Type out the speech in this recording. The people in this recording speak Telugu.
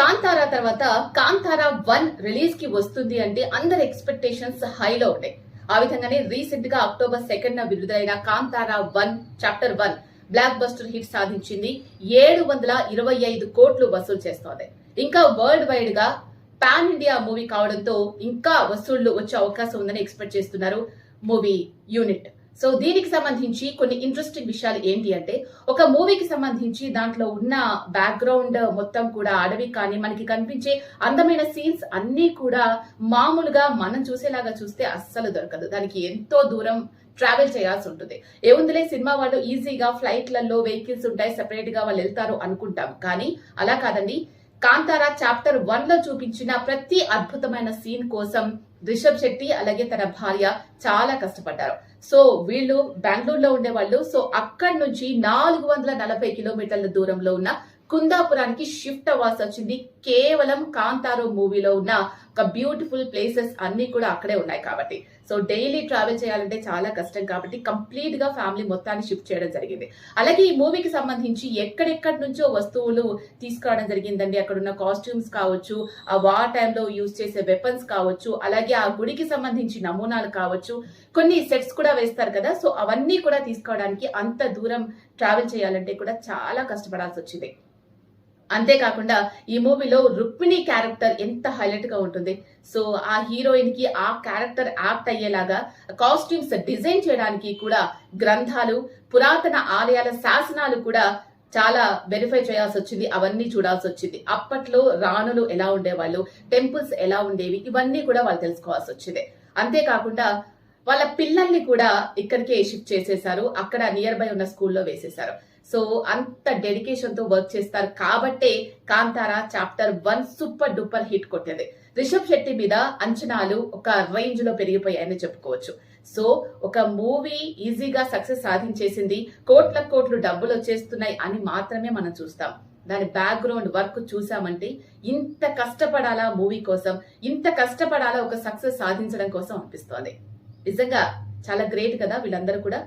కాంతారా తర్వాత కాంతారా వన్ రిలీజ్కి వస్తుంది అంటే అందరి ఎక్స్పెక్టేషన్స్ హైలో ఉన్నాయి. ఆ విధంగానే రీసెంట్గా అక్టోబర్ సెకండ్ న విడుదలైన Kantara one chapter one blockbuster hit సాధించింది. ఏడు వందల ఇరవై ఐదు కోట్లు వసూలు చేస్తోంది. ఇంకా వరల్డ్ వైడ్గా పాన్ ఇండియా మూవీ కావడంతో ఇంకా వసూళ్ళు వచ్చే అవకాశం ఉందని ఎక్స్పెక్ట్ చేస్తున్నారు మూవీ యూనిట్ సో దీనికి సంబంధించి కొన్ని ఇంట్రెస్టింగ్ విషయాలు ఏంటి అంటే ఒక మూవీకి సంబంధించి దాంట్లో ఉన్న బ్యాక్గ్రౌండ్ మొత్తం కూడా అడవి కానీ మనకి కనిపించే అందమైన సీన్స్ అన్నీ కూడా మామూలుగా మనం చూసేలాగా చూస్తే అస్సలు దొరకదు. దానికి ఎంతో దూరం ట్రావెల్ చేయాల్సి ఉంటుంది. ఏముందిలే సినిమా వాళ్ళు ఈజీగా ఫ్లైట్లలో వెహికల్స్ ఉంటాయి సెపరేట్గా వాళ్ళు వెళ్తారు అనుకుంటాం. కానీ అలా కాదండి. కాంతారా చాప్టర్ వన్లో చూపించిన ప్రతి అద్భుతమైన సీన్ కోసం రిషబ్ శెట్టి అలాగే తన భార్య చాలా కష్టపడ్డారు. సో వీళ్ళు బెంగళూరులో ఉండేవాళ్ళు. సో అక్కడి నుంచి నాలుగు వందల నలభై కిలోమీటర్ల దూరంలో ఉన్న కుందాపురానికి షిఫ్ట్ అవ్వాల్సి వచ్చింది. కేవలం కాంతారో మూవీలో ఉన్న బ్యూటిఫుల్ ప్లేసెస్ అన్ని కూడా అక్కడే ఉన్నాయి కాబట్టి. సో డైలీ ట్రావెల్ చేయాలంటే చాలా కష్టం కాబట్టి కంప్లీట్గా ఫ్యామిలీ మొత్తాన్ని షిఫ్ట్ చేయడం జరిగింది. అలాగే ఈ మూవీకి సంబంధించి ఎక్కడెక్కడి నుంచో వస్తువులు తీసుకురావడం జరిగిందండి. అక్కడ ఉన్న కాస్ట్యూమ్స్ కావచ్చు ఆ వార్ టైంలో యూజ్ చేసే వెపన్స్ కావచ్చు అలాగే ఆ గుడికి సంబంధించి నమూనాలు కావచ్చు కొన్ని సెట్స్ కూడా వేస్తారు కదా. సో అవన్నీ కూడా తీసుకోవడానికి అంత దూరం ట్రావెల్ చేయాలంటే కూడా చాలా కష్టపడాల్సి వచ్చింది. అంతేకాకుండా ఈ మూవీలో రుక్మిణి క్యారెక్టర్ ఎంత హైలైట్గా ఉంటుంది. సో ఆ హీరోయిన్కి ఆ క్యారెక్టర్ యాప్ట్ అయ్యేలాగా కాస్ట్యూమ్స్ డిజైన్ చేయడానికి కూడా గ్రంథాలు పురాతన ఆలయాల శాసనాలు కూడా చాలా వెరిఫై చేయాల్సి వచ్చింది. అవన్నీ చూడాల్సి వచ్చింది. అప్పట్లో రాణులు ఎలా ఉండేవాళ్ళు టెంపుల్స్ ఎలా ఉండేవి ఇవన్నీ కూడా వాళ్ళు తెలుసుకోవాల్సి వచ్చింది. అంతేకాకుండా వాళ్ళ పిల్లల్ని కూడా ఇక్కడికే షిఫ్ట్ చేసేశారు. అక్కడ నియర్ బై ఉన్న స్కూల్లో వేసేశారు. సో అంత డెడికేషన్తో వర్క్ చేస్తారు. కాబట్టే Kantara chapter one super duper hit కొట్టింది. రిషబ్ శెట్టి మీద అంచనాలు ఒక రేంజ్లో పెరిగిపోయాయని చెప్పుకోవచ్చు. సో ఒక మూవీ ఈజీగా సక్సెస్ సాధించేసింది. కోట్ల కోట్లు డబ్బులు వచ్చేస్తున్నాయి అని మాత్రమే మనం చూస్తాం. దాని బ్యాక్గ్రౌండ్ వర్క్ చూసామంటే ఇంత కష్టపడాలా మూవీ కోసం? ఇంత కష్టపడాలా ఒక సక్సెస్ సాధించడం కోసం అనిపిస్తోంది. నిజంగా చాలా గ్రేట్ కదా వీళ్ళందరూ కూడా.